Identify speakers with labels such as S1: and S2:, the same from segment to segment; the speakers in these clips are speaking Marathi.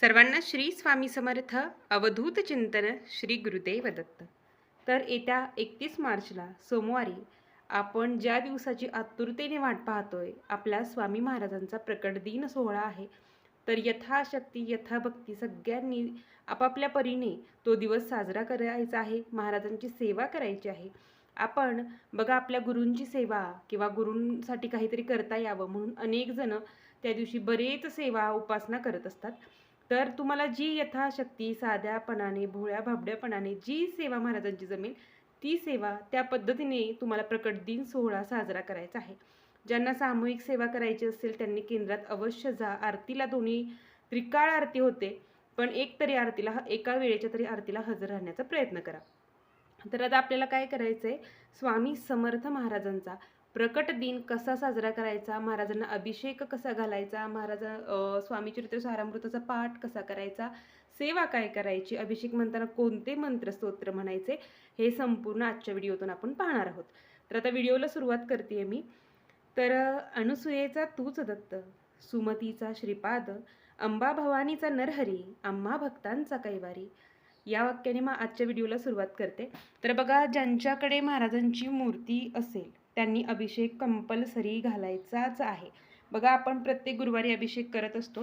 S1: सर्वांना श्री स्वामी समर्थ अवधूत चिंतन श्री गुरुदेव दत्त. तर येत्या एकतीस मार्चला सोमवारी आपण ज्या दिवसाची आतुरतेने वाट पाहतोय आपल्या स्वामी महाराजांचा प्रकट दिन सोहळा आहे. तर यथाशक्ती यथाभक्ती सगळ्यांनी आपापल्या परीने तो दिवस साजरा करायचा आहे महाराजांची सेवा करायची आहे. आपण बघा आपल्या गुरूंची सेवा किंवा गुरूंसाठी काहीतरी करता यावं म्हणून अनेक जण त्या दिवशी बरेच सेवा उपासना करत असतात. तर तुम्हाला जी यथाशक्ती साध्यापणाने भोळ्या भाबड्यापणाने जी सेवा महाराजांची जमेल ती सेवा त्या पद्धतीने तुम्हाला प्रकट दिन सोहळा साजरा करायचा आहे. ज्यांना सामूहिक सेवा करायची असेल त्यांनी केंद्रात अवश्य जा. आरतीला दोन्ही त्रिकाळ आरती होते पण एक तरी आरतीला एका वेळेच्या तरी आरतीला हजर राहण्याचा प्रयत्न करा. तर आता आपल्याला काय करायचं आहे स्वामी समर्थ महाराजांचा प्रकट दिन कसा साजरा करायचा? महाराजांना अभिषेक कसा घालायचा? महाराजा अ, स्वामी चरित्र सारामृताचा पाठ कसा करायचा? सेवा काय करायची? अभिषेक म्हणताना कोणते मंत्र स्तोत्र म्हणायचे? हे संपूर्ण आजच्या व्हिडिओतून आपण पाहणार आहोत. तर आता व्हिडिओला सुरुवात करते मी. तर अनुसुयेचा अनुसूयेचा तूच दत्त सुमतीचा श्रीपाद अंबा भवानीचा नरहरी आम्हा भक्तांचा कैवारी. या वाक्याने मग आजच्या व्हिडिओला सुरुवात करते. तर बघा ज्यांच्याकडे महाराजांची मूर्ती असेल त्यांनी अभिषेक कंपल्सरी घालायचाच आहे. बघा आपण प्रत्येक गुरुवारी अभिषेक करत असतो.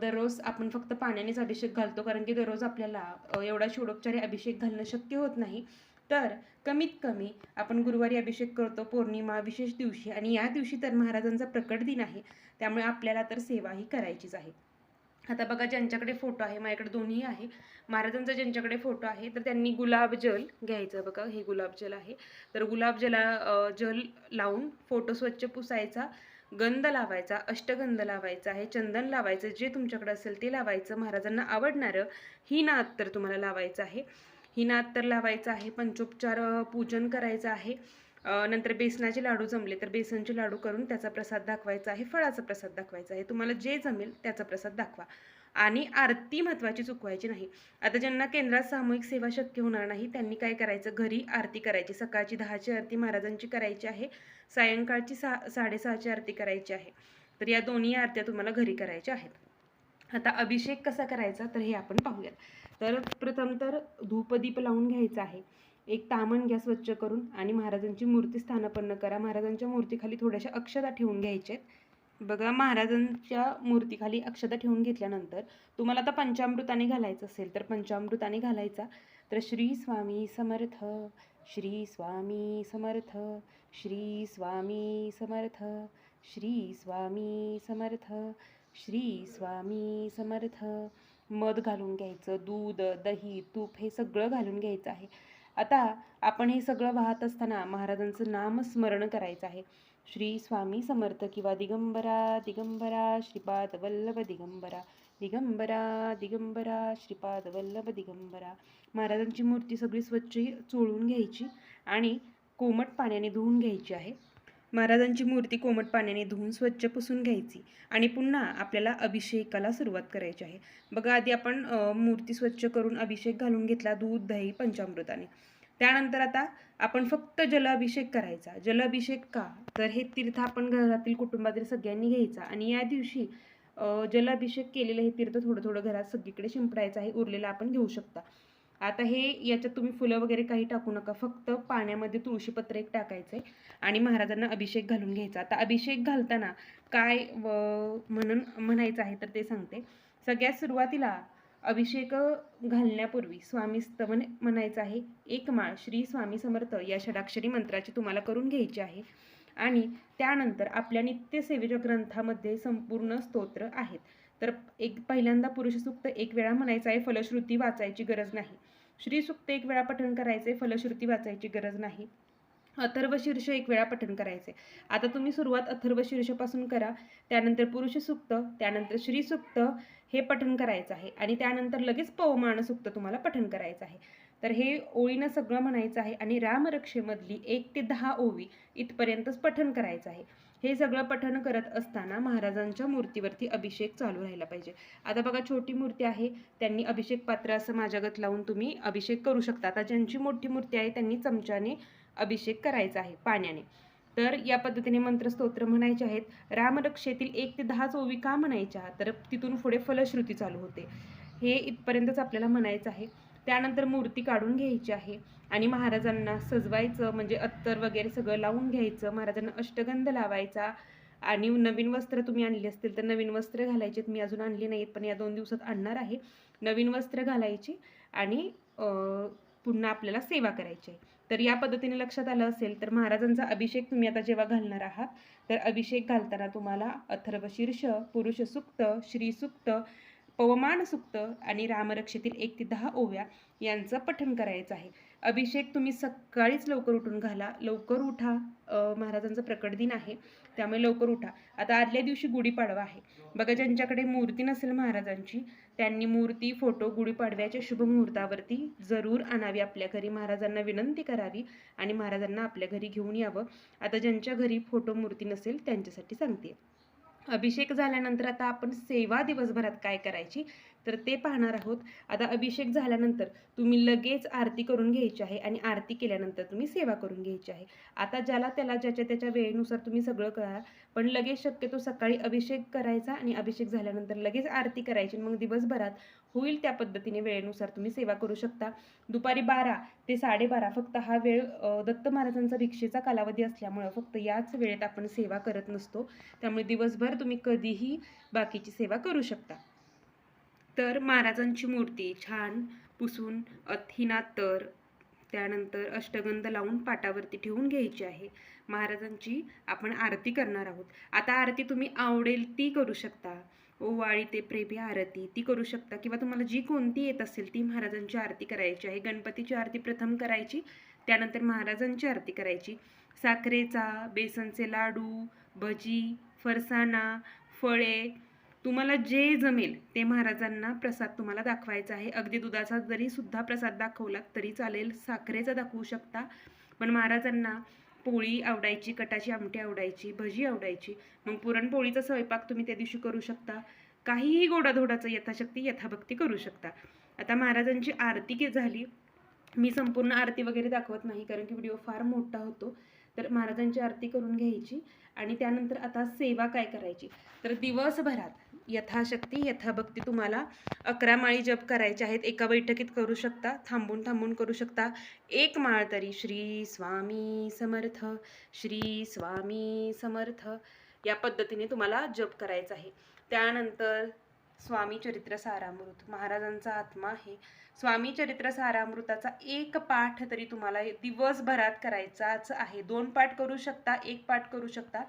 S1: दररोज आपण फक्त पाण्यानेच अभिषेक घालतो कारण की दररोज आपल्याला एवढा षोडोपचारी अभिषेक घालणं शक्य होत नाही. तर कमीत कमी आपण गुरुवारी अभिषेक करतो पौर्णिमा विशेष दिवशी आणि या दिवशी तर महाराजांचा प्रकट दिन आहे. त्यामुळे आपल्याला तर सेवा ही करायचीच आहे. आता बघा ज्यांच्याकडे फोटो आहे माझ्याकडे दोन्ही आहे. महाराजांचा ज्यांच्याकडे फोटो आहे तर त्यांनी गुलाबजल घ्यायचं. बघा हे गुलाबजल आहे. तर गुलाबजला जल लावून फोटो स्वच्छ पुसायचा गंध लावायचा अष्टगंध लावायचा आहे चंदन लावायचं जे तुमच्याकडे असेल ते लावायचं. महाराजांना आवडणारं ही नात तर तुम्हाला लावायचं आहे. ही नात तर लावायचं आहे पंचोपचार पूजन करायचं आहे. नंतर बेसनाचे लाडू जमले तर बेसनचे लाडू करून त्याचा प्रसाद दाखवायचा आहे फळाचा प्रसाद दाखवायचा आहे. तुम्हाला जे जमेल त्याचा प्रसाद दाखवा. आणि आरती महत्त्वाची चुकवायची नाही. आता ज्यांना केंद्रात सामूहिक सेवा शक्य होणार नाही त्यांनी काय करायचं? घरी आरती करायची. सकाळची दहाची आरती महाराजांची करायची आहे. सायंकाळची सा साडेसहाची आरती करायची आहे. तर या दोन्ही आरत्या तुम्हाला घरी करायच्या आहेत. आता अभिषेक कसा करायचा? तर हे आपण पाहूयात. तर प्रथम तर धूपदीप लावून घ्यायचा आहे. एक तामण घ्या स्वच्छ करून आणि महाराजांची मूर्ती स्थानापन्न करा. महाराजांच्या मूर्तीखाली थोड्याशा अक्षता ठेवून घ्यायच्या आहेत. बघा महाराजांच्या मूर्तीखाली अक्षता ठेवून घेतल्यानंतर तुम्हाला आता पंचामृताने घालायचं असेल तर पंचामृताने घालायचा. तर श्री स्वामी समर्थ श्री स्वामी समर्थ श्री स्वामी समर्थ श्री स्वामी समर्थ श्री स्वामी समर्थ. मध घालून घ्यायचं दूध दही तूप हे सगळं घालून घ्यायचं आहे. आता आपण हे सगळं वाहत असताना महाराजांचं नाम स्मरण करायचं आहे. श्री स्वामी समर्थ किंवा दिगंबरा दिगंबरा श्रीपाद वल्लभ दिगंबरा दिगंबरा दिगंबरा श्रीपाद वल्लभ दिगंबरा. महाराजांची मूर्ती सगळी स्वच्छ चोळून घ्यायची आणि कोमट पाण्याने धुवून घ्यायची आहे. महाराजांची मूर्ती कोमट पाण्याने धुवून स्वच्छ पुसून घ्यायची आणि पुन्हा आपल्याला अभिषेकाला सुरुवात करायची आहे. बघा आधी आपण मूर्ती स्वच्छ करून अभिषेक घालून घेतला दूध दही पंचामृताने. त्यानंतर आता आपण फक्त जलाभिषेक करायचा. जलाभिषेक का? तर हे तीर्थ आपण घरातील कुटुंबातील सगळ्यांनी घ्यायचा आणि या दिवशी जलाभिषेक केलेलं हे तीर्थ थोडं थोडं घरात सगळीकडे शिंपडायचं आहे उरलेलं आपण घेऊ शकता. आता हे याच्यात तुम्ही फुलं वगैरे काही टाकू नका फक्त पाण्यामध्ये तुळशीपत्र एक टाकायचं आहे आणि महाराजांना अभिषेक घालून घ्यायचा. आता अभिषेक घालताना काय व- म्हणून म्हणायचं आहे तर ते सांगते. सगळ्यात सुरुवातीला अभिषेक घालण्यापूर्वी स्वामी स्तवन म्हणायचं आहे एक माळ श्री स्वामी समर्थ या षडाक्षरी मंत्राची तुम्हाला करून घ्यायची आहे आणि त्यानंतर आपल्या नित्यसेवेच्या ग्रंथामध्ये संपूर्ण स्तोत्र आहेत तर एक पहिल्यांदा पुरुष सुक्त एक वेळा म्हणायचं आहे फलश्रुती वाचायची गरज नाही. श्री सुक्त एक वेळा पठण करायचे फलश्रुती वाचायची गरज नाही. अथर्व शीर्ष एक वेळा पठण करायचे. आता तुम्ही सुरुवात अथर्व शीर्षपासून करा. त्यानंतर पुरुष सुक्त त्यानंतर श्री सुक्त हे पठण करायचं आहे. आणि त्यानंतर लगेच पवमान सुक्त तुम्हाला पठण करायचं आहे. तर हे ओळीनं सगळं म्हणायचं आहे. आणि रामरक्षेमधली एक ते दहा ओवी इथपर्यंतच पठण करायचं आहे. हे सगळं पठण करत असताना महाराजांच्या मूर्तीवरती अभिषेक चालू राहिला पाहिजे. आता बघा छोटी मूर्ती आहे. त्यांनी अभिषेक पात्र असं माझ्यागत लावून तुम्ही अभिषेक करू शकता. आता ज्यांची मोठी मूर्ती आहे त्यांनी चमच्याने अभिषेक करायचा आहे पाण्याने. तर या पद्धतीने मंत्रस्तोत्र म्हणायचे आहेत. रामरक्षेतील एक ते दहा ओवी का म्हणायच्या? तर तिथून पुढे फलश्रुती चालू होते. हे इथपर्यंतच आपल्याला म्हणायचं आहे. त्यानंतर मूर्ती काढून घ्यायची आहे आणि महाराजांना सजवायचं म्हणजे अत्तर वगैरे सगळं लावून घ्यायचं. महाराजांना अष्टगंध लावायचा आणि नवीन वस्त्र तुम्ही आणली असतील तर नवीन वस्त्र घालायचे मी अजून आणली नाहीत पण या दोन दिवसात आणणार आहे. नवीन वस्त्र घालायची आणि पुन्हा आपल्याला सेवा करायची आहे. तर या पद्धतीने लक्षात आलं असेल तर महाराजांचा अभिषेक तुम्ही आता जेव्हा घालणार आहात तर अभिषेक घालताना तुम्हाला अथर्वशीर्ष पुरुष सुक्त श्री सुक्त पवमान सुक्त आणि रामरक्षेतील एक ते दहा ओव्या यांचं पठण करायचं आहे. अभिषेक तुम्ही सकाळीच लवकर उठून घाला. लवकर उठा. महाराजांचं प्रकट दिन आहे. त्यामुळे लवकर उठा. आता आदल्या दिवशी गुढीपाडवा आहे. बघा ज्यांच्याकडे मूर्ती नसेल महाराजांची त्यांनी मूर्ती फोटो गुढीपाडव्याच्या शुभ मुहूर्तावरती जरूर आणावी आपल्या घरी. महाराजांना विनंती करावी आणि महाराजांना आपल्या घरी घेऊन यावं. आता ज्यांच्या घरी फोटो मूर्ती नसेल त्यांच्यासाठी सांगते. अभिषेक झाल्यानंतर आता आपण सेवा दिवसभरात काय करायची? तर ते पाहणार आहोत. आता अभिषेक झाल्यानंतर तुम्ही लगेच आरती करून घ्यायची आहे आणि आरती केल्यानंतर तुम्ही सेवा करून घ्यायची आहे. आता ज्याला त्याला ज्याच्या त्याच्या वेळेनुसार तुम्ही सगळं करा पण लगेच शक्यतो सकाळी अभिषेक करायचा आणि अभिषेक झाल्यानंतर लगेच आरती करायची मग दिवसभरात होईल त्या पद्धतीने वेळेनुसार तुम्ही सेवा करू शकता. दुपारी बारा ते साडेबारा फक्त हा वेळ दत्त महाराजांचा रिक्षेचा कालावधी असल्यामुळं फक्त याच वेळेत आपण सेवा करत नसतो. त्यामुळे दिवसभर तुम्ही कधीही बाकीची सेवा करू शकता. तर महाराजांची मूर्ती छान पुसून अथिना तर त्यानंतर अष्टगंध लावून पाटावरती ठेवून घ्यायची आहे. महाराजांची आपण आरती करणार आहोत. आता आरती तुम्ही आवडेल ती करू शकता. ओवाळी ते प्रेमी आरती ती करू शकता किंवा तुम्हाला जी कोणती येत असेल ती महाराजांची आरती करायची आहे. गणपतीची आरती प्रथम करायची त्यानंतर महाराजांची आरती करायची. साखरेचा बेसनचे लाडू भजी फरसाणा फळे तुम्हाला जे जमेल ते महाराजांना प्रसाद तुम्हाला दाखवायचा आहे. अगदी दुधाचा जरी सुद्धा प्रसाद दाखवला तरी चालेल. साखरेचा दाखवू शकता. पण महाराजांना पोळी आवडायची कटाची आमटी आवडायची भजी आवडायची. मग पुरणपोळीचा स्वयंपाक तुम्ही त्या दिवशी करू शकता. काहीही गोडाधोडाचं यथाशक्ती यथाभक्ती करू शकता. आता महाराजांची आरती की झाली. मी संपूर्ण आरती वगैरे दाखवत नाही कारण की व्हिडिओ फार मोठा होतो. तर महाराजांची आरती करून घ्यायची. आणि त्यानंतर आता सेवा काय करायची? तर दिवसभरात यथाशक्ती यथाभक्ती तुम्हाला अकरा माळी जप करायचे आहेत. एका बैठकीत करू शकता थांबून थांबून करू शकता. एक माळ तरी. श्री स्वामी समर्थ श्री स्वामी समर्थ या पद्धतीने तुम्हाला जप करायचा आहे. त्यानंतर स्वामी चरित्र सारामृत. महाराजांचा आत्मा आहे. स्वामी चरित्र सारामृताचा एक पाठ तरी तुम्हाला दिवसभरात करायचाच आहे. दोन पाठ करू शकता एक पाठ करू शकता.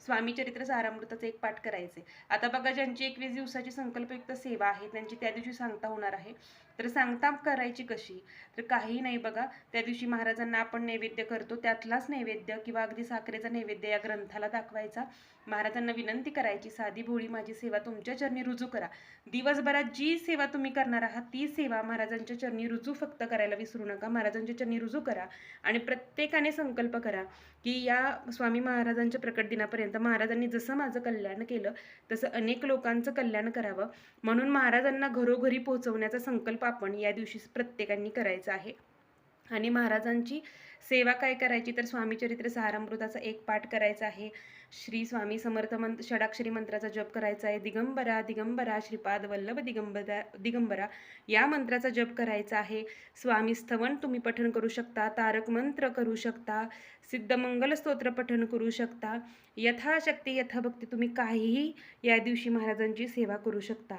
S1: स्वामी चरित्र सारामृताचं एक पाठ करायचे आता बघा ज्यांची एकवीस दिवसाची संकल्पयुक्त सेवा आहे त्यांची त्या दिवशी सांगता होणार आहे. तर सांगता करायची कशी? तर काही नाही बघा त्या दिवशी महाराजांना आपण नैवेद्य करतो त्यातलाच नैवेद्य किंवा अगदी साखरेचा नैवेद्य या ग्रंथाला दाखवायचा. महाराजांना विनंती करायची साधी भोळी माझी सेवा तुमच्या चरणी रुजू करा. दिवसभरात जी सेवा तुम्ही करणार आहात ती सेवा महाराजांच्या चरणी रुजू फक्त करायला विसरू नका. महाराजांच्या चरणी रुजू करा आणि प्रत्येकाने संकल्प करा की या स्वामी महाराजांच्या प्रकट दिनापर्यंत महाराजांनी जसं माझं कल्याण केलं तसं अनेक लोकांचं कल्याण करावं. म्हणून महाराजांना घरोघरी पोहोचवण्याचा संकल्प आपण या दिवशी प्रत्येकांनी करायचं आहे. आणि महाराजांची सेवा काय करायची? तर स्वामी चरित्र सारामृताचा एक पाठ करायचा आहे. श्री स्वामी समर्थ मंत्र षडाक्षरी मंत्राचा जप करायचा आहे. दिगंबरा दिगंबरा श्रीपाद वल्लभ दिगंबरा दिगंबरा या मंत्राचा जप करायचा आहे. स्वामी स्थवन तुम्ही पठण करू शकता. तारक मंत्र करू शकता. सिद्धमंगल स्तोत्र पठण करू शकता. यथाशक्ती यथाभक्ती तुम्ही काहीही या दिवशी महाराजांची सेवा करू शकता.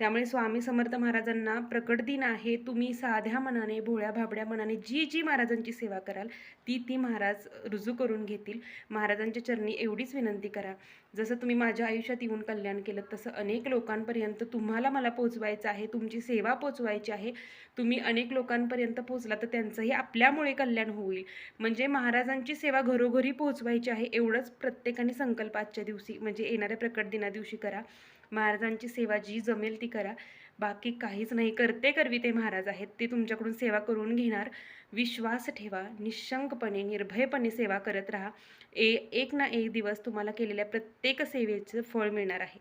S1: त्यामुळे स्वामी समर्थ महाराजांना प्रकट दिन आहे. तुम्ही साध्या मनाने भोळ्या भाबड्या मनाने जी जी महाराजांची सेवा कराल ती ती महाराज रुजू करून घेतील. महाराजांच्या चरणी एवढीच विनंती करा. जसं तुम्ही माझ्या आयुष्यात येऊन कल्याण केलं तसं अनेक लोकांपर्यंत तुम्हाला मला पोचवायचं आहे. तुमची सेवा पोचवायची आहे. तुम्ही अनेक लोकांपर्यंत पोचला तर त्यांचंही आपल्यामुळे कल्याण होईल. म्हणजे महाराजांची सेवा घरोघरी पोहोचवायची आहे एवढंच प्रत्येकाने संकल्प आजच्या दिवशी म्हणजे येणाऱ्या प्रकट दिना दिवशी करा. महाराजांची सेवा जी जमेल ती करा. बाकी काहीच नाही करते करवी ते महाराज आहेत. ते तुमच्याकडून सेवा करून घेणार. विश्वास ठेवा. निशंकपणे निर्भयपणे सेवा करत राहा. ए एक ना एक दिवस तुम्हाला केलेल्या प्रत्येक सेवेचं फळ मिळणार आहे.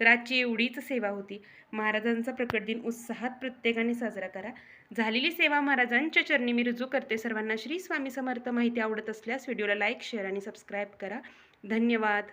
S1: तर आजची एवढीच सेवा होती. महाराजांचा प्रकट दिन उत्साहात प्रत्येकाने साजरा करा. झालेली सेवा महाराजांच्या चरणी मी रुजू करते. सर्वांना श्री स्वामी समर्थ माहिती आवडत असल्यास व्हिडिओला लाईक शेअर आणि सबस्क्राईब करा. धन्यवाद.